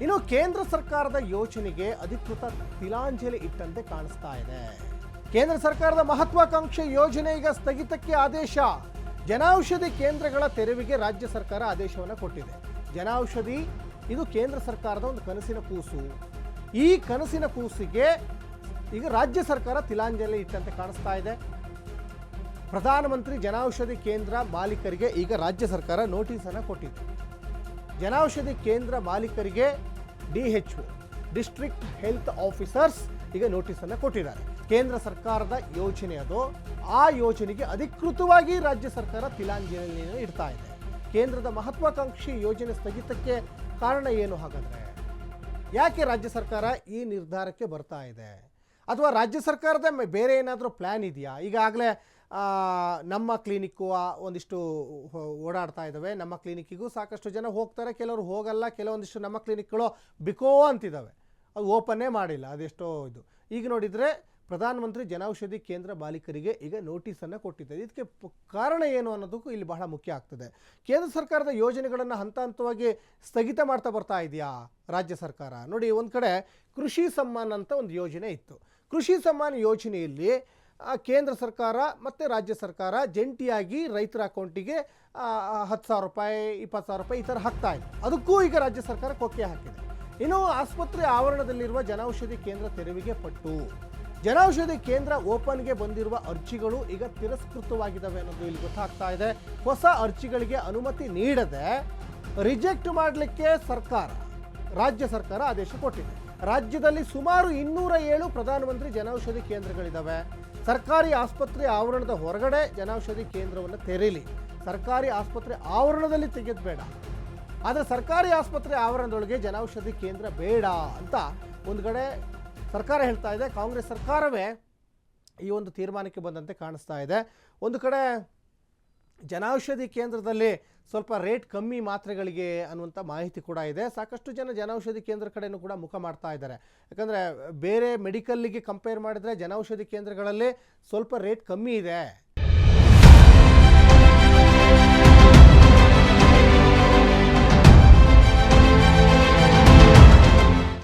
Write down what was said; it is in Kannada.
ಇನ್ನು ಕೇಂದ್ರ ಸರ್ಕಾರದ ಯೋಜನೆಗೆ ಅಧಿಕೃತ ತಿಲಾಂಜಲಿ ಇಟ್ಟಂತೆ ಕಾಣಿಸ್ತಾ ಇದೆ. ಕೇಂದ್ರ ಸರ್ಕಾರದ ಮಹತ್ವಾಕಾಂಕ್ಷೆ ಯೋಜನೆ ಈಗ ಸ್ಥಗಿತಕ್ಕೆ ಆದೇಶ. ಜನೌಷಧಿ ಕೇಂದ್ರಗಳ ತೆರವಿಗೆ ರಾಜ್ಯ ಸರ್ಕಾರ ಆದೇಶವನ್ನು ಕೊಟ್ಟಿದೆ. ಜನೌಷಧಿ, ಇದು ಕೇಂದ್ರ ಸರ್ಕಾರದ ಒಂದು ಕನಸಿನ ಕೂಸು. ಈ ಕನಸಿನ ಕೂಸಿಗೆ ಈಗ ರಾಜ್ಯ ಸರ್ಕಾರ ತಿಲಾಂಜಲಿ ಇಟ್ಟಂತೆ ಕಾಣಿಸ್ತಾ ಇದೆ. ಪ್ರಧಾನಮಂತ್ರಿ ಜನೌಷಧಿ ಕೇಂದ್ರ ಮಾಲೀಕರಿಗೆ ಈಗ ರಾಜ್ಯ ಸರ್ಕಾರ ನೋಟಿಸನ್ನು ಕೊಟ್ಟಿದೆ. ಜನೌಷಧಿ ಕೇಂದ್ರ ಮಾಲೀಕರಿಗೆ D H O district health officers ಈಗ ನೋಟಿಸನ್ನು ಕೊಟ್ಟಿದ್ದಾರೆ. ಕೇಂದ್ರ ಸರ್ಕಾರದ ಯೋಜನೆ ಅದು. ಆ ಯೋಜನೆಗೆ ಅಧಿಕೃತವಾಗಿ ರಾಜ್ಯ ಸರ್ಕಾರ ತಿಲಾಂಜಲಿಯನ್ನು ಇಡ್ತಾ ಇದೆ. ಕೇಂದ್ರದ ಮಹತ್ವಾಕಾಂಕ್ಷಿ ಯೋಜನೆ ಸ್ಥಗಿತಕ್ಕೆ ಕಾರಣ ಏನು ಹಾಗಾದರೆ? ಯಾಕೆ ರಾಜ್ಯ ಸರ್ಕಾರ ಈ ನಿರ್ಧಾರಕ್ಕೆ ಬರ್ತಾ ಇದೆ? ಅಥವಾ ರಾಜ್ಯ ಸರ್ಕಾರದ ಬೇರೆ ಏನಾದರೂ ಪ್ಲ್ಯಾನ್ ಇದೆಯಾ? ಈಗಾಗಲೇ ನಮ್ಮ ಕ್ಲಿನಿಕ್ಕು ಒಂದಿಷ್ಟು ಓಡಾಡ್ತಾ ಇದ್ದಾವೆ ನಮ್ಮ ಕ್ಲಿನಿಕ್ಕಿಗೂ ಸಾಕಷ್ಟು ಜನ ಹೋಗ್ತಾರೆ. ಕೆಲವರು ಹೋಗಲ್ಲ. ಕೆಲವೊಂದಿಷ್ಟು ನಮ್ಮ ಕ್ಲಿನಿಕ್ಗಳು ಬಿಕೋ ಅಂತಿದ್ದಾವೆ ಅದು ಓಪನ್ನೇ ಮಾಡಿಲ್ಲ. ಅದೆಷ್ಟೋ ಇದು. ಈಗ ನೋಡಿದರೆ ಪ್ರಧಾನಮಂತ್ರಿ ಜನೌಷಧಿ ಕೇಂದ್ರ ಬಾಲಿಕರಿಗೆ ಈಗ ನೋಟಿಸನ್ನು ಕೊಟ್ಟಿದ್ದಾರೆ. ಇದಕ್ಕೆ ಕಾರಣ ಏನು ಅನ್ನೋದಕ್ಕೂ ಇಲ್ಲಿ ಬಹಳ ಮುಖ್ಯ ಆಗ್ತದೆ. ಕೇಂದ್ರ ಸರ್ಕಾರದ ಯೋಜನೆಗಳನ್ನು ಹಂತ ಹಂತವಾಗಿ ಸ್ಥಗಿತ ಮಾಡ್ತಾ ಬರ್ತಾ ಇದೆಯಾ ರಾಜ್ಯ ಸರ್ಕಾರ? ನೋಡಿ, ಒಂದು ಕಡೆ ಕೃಷಿ ಸಮ್ಮಾನ್ ಅಂತ ಒಂದು ಯೋಜನೆ ಇತ್ತು. ಕೃಷಿ ಸಮ್ಮಾನ್ ಯೋಜನೆಯಲ್ಲಿ ಕೇಂದ್ರ ಸರ್ಕಾರ ಮತ್ತು ರಾಜ್ಯ ಸರ್ಕಾರ ಜಂಟಿಯಾಗಿ ರೈತರ ಅಕೌಂಟಿಗೆ ಹತ್ತು ಸಾವಿರ ರೂಪಾಯಿ, ಇಪ್ಪತ್ತು ಸಾವಿರ ರೂಪಾಯಿ ಈ ಥರ ಹಾಕ್ತಾ ಇದೆ. ಅದಕ್ಕೂ ಈಗ ರಾಜ್ಯ ಸರ್ಕಾರ ಕೊಕ್ಕೆ ಹಾಕಿದೆ. ಇನ್ನು ಆಸ್ಪತ್ರೆ ಆವರಣದಲ್ಲಿರುವ ಜನೌಷಧಿ ಕೇಂದ್ರ ತೆರವಿಗೆ ಪಟ್ಟು. ಜನೌಷಧಿ ಕೇಂದ್ರ ಓಪನ್ಗೆ ಬಂದಿರುವ ಅರ್ಜಿಗಳು ಈಗ ತಿರಸ್ಕೃತವಾಗಿದ್ದಾವೆ ಅನ್ನೋದು ಇಲ್ಲಿ ಗೊತ್ತಾಗ್ತಾ ಇದೆ. ಹೊಸ ಅರ್ಜಿಗಳಿಗೆ ಅನುಮತಿ ನೀಡದೆ ರಿಜೆಕ್ಟ್ ಮಾಡಲಿಕ್ಕೆ ಸರ್ಕಾರ, ರಾಜ್ಯ ಸರ್ಕಾರ ಆದೇಶ ಕೊಟ್ಟಿದೆ. ರಾಜ್ಯದಲ್ಲಿ ಸುಮಾರು ಇನ್ನೂರ ಏಳು ಪ್ರಧಾನಮಂತ್ರಿ ಜನೌಷಧಿ ಕೇಂದ್ರಗಳಿದ್ದಾವೆ. ಸರ್ಕಾರಿ ಆಸ್ಪತ್ರೆ ಆವರಣದ ಹೊರಗಡೆ ಜನೌಷಧಿ ಕೇಂದ್ರವನ್ನು ತೆರೀಲಿ. ಸರ್ಕಾರಿ ಆಸ್ಪತ್ರೆ ಆವರಣದಲ್ಲಿ ತೆಗೆದು ಬೇಡ ಆದರೆ ಸರ್ಕಾರಿ ಆಸ್ಪತ್ರೆ ಆವರಣದೊಳಗೆ ಜನೌಷಧಿ ಕೇಂದ್ರ ಬೇಡ ಅಂತ ಒಂದು ಕಡೆ ಸರ್ಕಾರ ಹೇಳ್ತಾ ಇದೆ. ಕಾಂಗ್ರೆಸ್ ಸರ್ಕಾರವೇ ಈ ಒಂದು ತೀರ್ಮಾನಕ್ಕೆ ಬಂದಂತೆ ಕಾಣಿಸ್ತಾ ಇದೆ. ಒಂದು ಕಡೆ ಜನೌಷಧಿ ಕೇಂದ್ರದಲ್ಲಿ ಸ್ವಲ್ಪ ರೇಟ್ ಕಮ್ಮಿ ಮಾತ್ರೆಗಳಿಗೆ ಅನ್ನುವಂಥ ಮಾಹಿತಿ ಕೂಡ ಇದೆ. ಸಾಕಷ್ಟು ಜನ ಜನೌಷಧಿ ಕೇಂದ್ರ ಕಡೆಯೂ ಕೂಡ ಮುಖ ಮಾಡ್ತಾ ಇದ್ದಾರೆ. ಯಾಕಂದರೆ ಬೇರೆ ಮೆಡಿಕಲ್ಲಿಗೆ ಕಂಪೇರ್ ಮಾಡಿದರೆ ಜನೌಷಧಿ ಕೇಂದ್ರಗಳಲ್ಲಿ ಸ್ವಲ್ಪ ರೇಟ್ ಕಮ್ಮಿ ಇದೆ.